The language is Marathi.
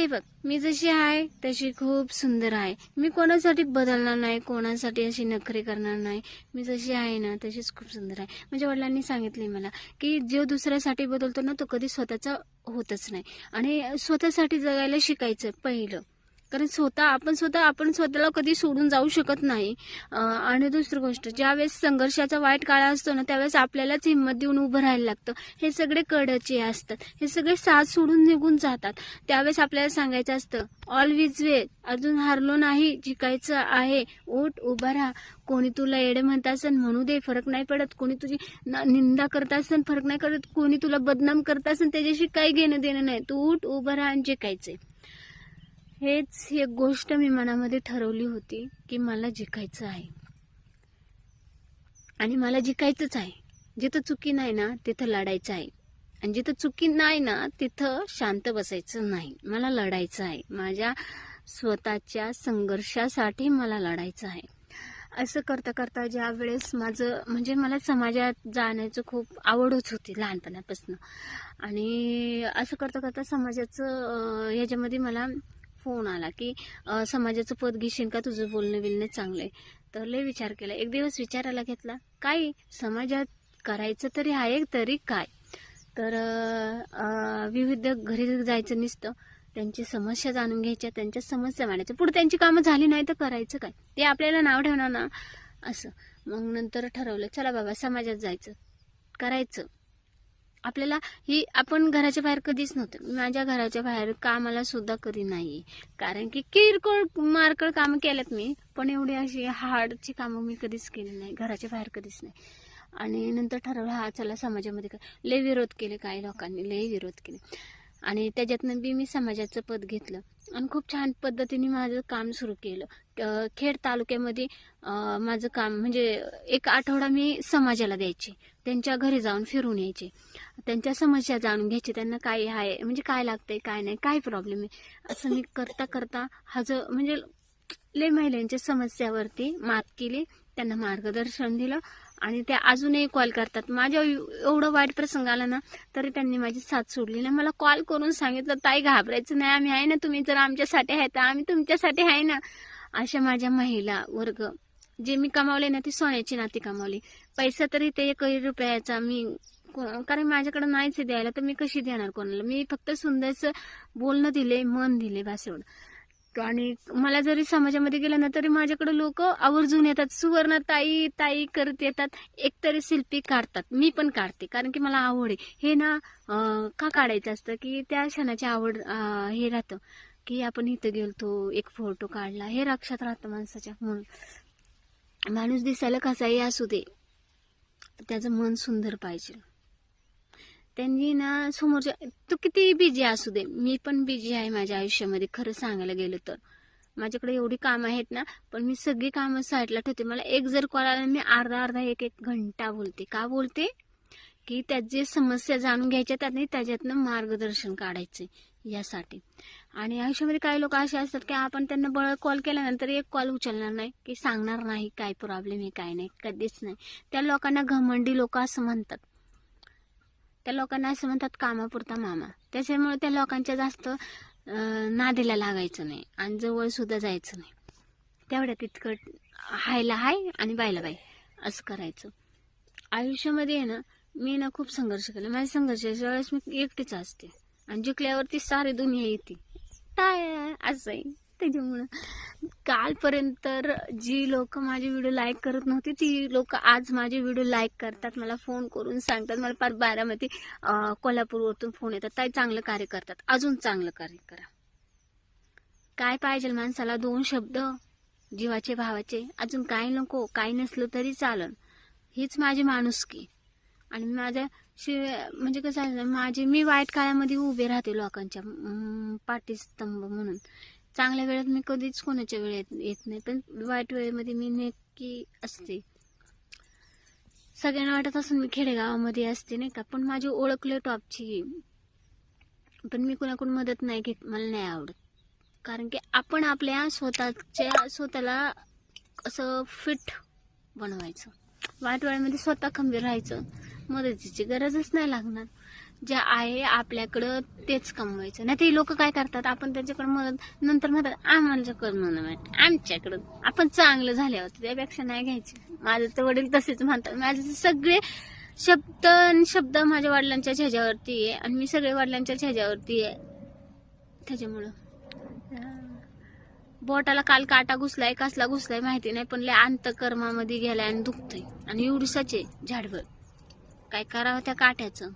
हे बघ मी जशी आहे तशी खूप सुंदर आहे. मी कोणासाठी बदलणार नाही कोणासाठी अशी नखरे करणार नाही. मी जशी आहे ना तशीच खूप सुंदर आहे. माझ्या वडिलांनी सांगितले मला की जो दुसऱ्यासाठी बदलतो ना तो कधी स्वतःचा होतच नाही. आणि स्वतःसाठी जगायला शिकायचं पहिलं. कारण स्वतः आपण स्वतः आपण स्वतःला कधी सोडून जाऊ शकत नाही. आणि दुसरी गोष्ट ज्यावेळेस संघर्षाचा वाईट काळ असतो ना त्यावेळेस आपल्यालाच हिंमत देऊन उभं राहायला लागतं. हे सगळे कडचे असतात. हे सगळे साथ सोडून निघून जातात. त्यावेळेस आपल्याला सांगायचं असतं ऑलवेज वे अजून हारलो नाही जिकायचं आहे. उठ उभा राहा. कोणी तुला येडे म्हणत असेल म्हणू दे फरक नाही पडत. कोणी तुझी न- निंदा करत असेल फरक नाही करत कोणी तुला बदनाम करत असेल त्याच्याशी काही घेणं देणं नाही. तू उठ उभं राहा आणि जिकायचंय. हेच एक गोष्ट मी मनामध्ये ठरवली होती की मला जिकायचं आहे. आणि मला जिकायचंच आहे. जिथं चुकी नाही ना तिथं लढायचं आहे. आणि जिथं चुकी नाही ना तिथं शांत बसायचं नाही. मला लढायचं आहे. माझ्या स्वतःच्या संघर्षासाठी मला लढायचं आहे. असं करता करता ज्या वेळेस माझं म्हणजे मला समाजात जाण्याचं खूप आवडच होती लहानपणापासून. आणि असं करता करता समाजाचं याच्यामध्ये मला फोन आला की समाजाचं पद घेशील का? तुझं बोलणं बिलणं चांगलं आहे तर लय विचार केला. एक दिवस विचारायला घेतला काय समाजात करायचं तरी आहे तरी काय? तर विविध घरी जायचं निसतं. त्यांची समस्या जाणून घ्यायच्या त्यांच्या समस्या मांडायच्या. पुढे त्यांची कामं झाली नाही तर करायचं काय? ते आपल्याला नाव ठेवणार ना? असं. मग नंतर ठरवलं चला बाबा समाजात जायचं. करायचं. आपल्याला ही आपण घराच्या बाहेर कधीच नव्हतं. माझ्या घराच्या बाहेर कामाला सुद्धा कधी नाही कारण की किरकोळ मारकळ कामं केल्यात मी पण एवढी अशी हार्डची कामं मी कधीच केली नाही. घराच्या बाहेर कधीच नाही. आणि नंतर ठरवलं हा चला समाजामध्ये काय लय विरोध केले काही लोकांनी लय विरोध केले. आणि त्याच्यातनं बी मी समाजाचं पद घेतलं. आणि खूप छान पद्धतीने माझं काम सुरू केलं. खेड तालुक्यामध्ये माझं काम म्हणजे एक आठवडा मी समाजाला द्यायचे. त्यांच्या घरी जाऊन फिरून यायचे. त्यांच्या समस्या जाणून घ्यायची. त्यांना काय आहे म्हणजे काय लागतंय काय नाही काय प्रॉब्लेम आहे? असं मी करता करता हा जो म्हणजे ले महिलांच्या समस्यावरती मात केली. त्यांना मार्गदर्शन दिलं. आणि त्या अजूनही कॉल करतात. माझ्या एवढं वाईट प्रसंग आला ना तरी त्यांनी माझी साथ सोडली ना मला कॉल करून सांगितलं ताई घाबरायचं नाही. आम्ही आहे ना तुम्ही जर आमच्यासाठी आहे तर आम्ही तुमच्यासाठी आहे ना. अशा माझ्या महिला वर्ग जे मी कमावले ना ती सोन्याची नाती कमावली. पैसा तरी ते एक रुपयाचा मी को- कारण माझ्याकडे नाहीच द्यायला तर मी कशी देणार कोणाला? मी फक्त सुंदरचं बोलणं दिले मन दिले बस एवढं. आणि मला जरी समाजामध्ये गेलं ना तरी माझ्याकडे लोक आवर्जून येतात. सुवर्ण ताई ताई करत येतात. एकतरी शिल्पी काढतात. मी पण काढते. कारण की मला आवड आहे. हे ना का काढायचं असतं की त्या क्षणाची आवड हे राहतं की आपण इथं गेलतो एक फोटो काढला. हे रक्षात राहतं माणसाच्या म्हणून माणूस दिसायला कसाही असू दे. त्याचं मन सुंदर पाहिजे. त्यांनी ना समोरच्या तू किती बिझी असू दे. मी पण बिझी आहे माझ्या आयुष्यामध्ये खरं सांगायला गेलं तर. माझ्याकडे एवढी कामं आहेत ना पण मी सगळी कामं साईडला ठेवते. मला एक जर कॉल आला मी अर्धा अर्धा एक एक घंटा बोलते. का बोलते? की त्याची समस्या जाणून घ्यायच्या त्यातनी त्याच्यातनं मार्गदर्शन काढायचे यासाठी. आणि आयुष्यामध्ये काही लोक असे असतात की आपण त्यांना बळ कॉल केल्यानंतर एक कॉल उचलणार नाही की सांगणार नाही काय प्रॉब्लेम आहे काय नाही कधीच नाही. त्या लोकांना घमंडी लोक असं म्हणतात. त्या लोकांना असं म्हणतात कामापुरता मामा. त्याच्यामुळे त्या लोकांच्या जास्त नादीला लागायचं नाही आणि जवळ सुद्धा जायचं नाही. तेवढ्या तितकं हायला हाय आणि बायला बाय. असं करायचं. आयुष्यामध्ये आहे ना मी ना खूप संघर्ष केला. माझ्या संघर्षाच्या वेळेस मी एकटीच असते. आणि जिंकल्यावरती सारी दुनिया येते. काय असं आहे. त्याच्यामुळं. कालपर्यंत तर जी लोक माझे व्हिडिओ लाईक करत नव्हती ती लोक आज माझे व्हिडिओ लाईक करतात मला फोन करून सांगतात. मला पार बारामती अं, कोल्हापूरवरतून फोन येतात. ताई चांगलं कार्य करतात. अजून चांगलं कार्य करा. काय पाहिजे माणसाला? दोन शब्द? जीवाचे भावाचे? अजून काय नको काय नसलं तरी चालन. हीच माझी माणुसकी. आणि माझ्या शिवाय म्हणजे कसं आहे माझे मी वाईट काळामध्ये उभे राहते लोकांच्या पाठीस्तंभ म्हणून. चांगल्या वेळेत मी कधीच कोणाच्या वेळेत येत नाही पण वाईट वेळेमध्ये मी नक्की असते. सगळ्यांना वाटत असून मी खेडेगावामध्ये असते नाही का? पण माझी ओळखले टॉपची पण मी कुणाकडून मदत नाही घेत मला नाही आवडत. कारण की आपण आपल्या स्वतःच्या स्वतःला असं फिट बनवायचं. वाईट वेळेमध्ये स्वतः खंबीर राहायचं मदतीची गरजच नाही लागणार. जे आहे आपल्याकडं तेच कमवायचं. नाही ते लोक काय करतात? आपण त्यांच्याकडे म्हणत नंतर म्हणतात आम्हाला आम्हाच्याकडं म्हणत आमच्याकडं. आपण चांगलं झाल्यावर त्यापेक्षा नाही घ्यायचे. माझे तर वडील तसेच म्हणतात. माझे सगळे शब्द आणि शब्द माझ्या वडिलांच्या ह्याच्यावरती आहे आणि मी सगळे वडिलांच्या ह्याच्यावरती आहे. त्याच्यामुळं. बोटाला काल काटा घुसलाय कसला घुसलाय माहिती नाही पण लय अंतकर्मामध्ये गेलाय आणि दुखतंय. आणि एवढीसाच आहे झाडभर काय करावं त्या काट्याचं?